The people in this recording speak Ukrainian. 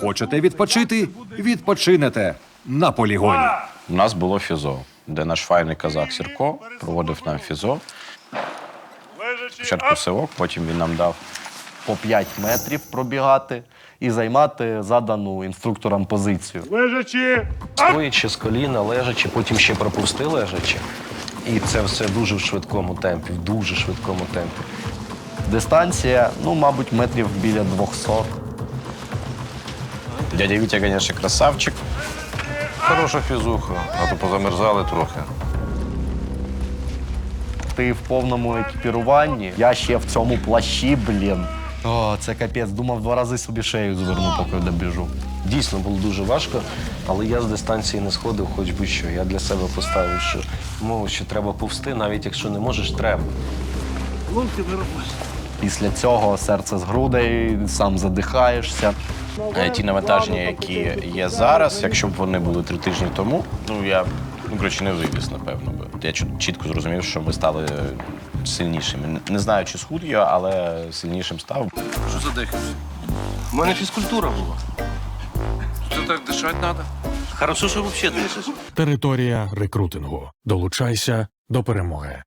Хочете відпочити? Відпочинете на полігоні. У нас було фізо, де наш файний казак Сірко проводив нам фізо. Спочатку сивок, потім він нам дав По 5 метрів пробігати і займати задану інструктором позицію. Лежачи. Стоячи з коліна, лежачи, потім ще пропусти лежачи. І це все дуже в швидкому темпі, в дуже швидкому темпі. Дистанція, ну, мабуть, метрів біля 200. Дядя Вітя, звісно, красавчик. Хороша фізуха, а то позамерзали трохи. Ти в повному екіпіруванні. Я ще в цьому плащі, блін. О, це капець. Думав, два рази собі шею зверну, поки добіжу. Дійсно було дуже важко, але я з дистанції не сходив, хоч би що. Я для себе поставив, що мову, що треба повсти, навіть якщо не можеш, треба. Після цього серце з грудей, сам задихаєшся. Ті навантаження, які є зараз, якщо б вони були три тижні тому, ну я ну, коротше, не вивіз, напевно. би. Я чітко зрозумів, що ми стали сильнішими. Не знаю, чи схуд я, але сильнішим став. Що за задихався? У мене фізкультура була. Це так дишати треба. Хорошо, що взагалі дишиш. Територія рекрутингу. Долучайся до перемоги.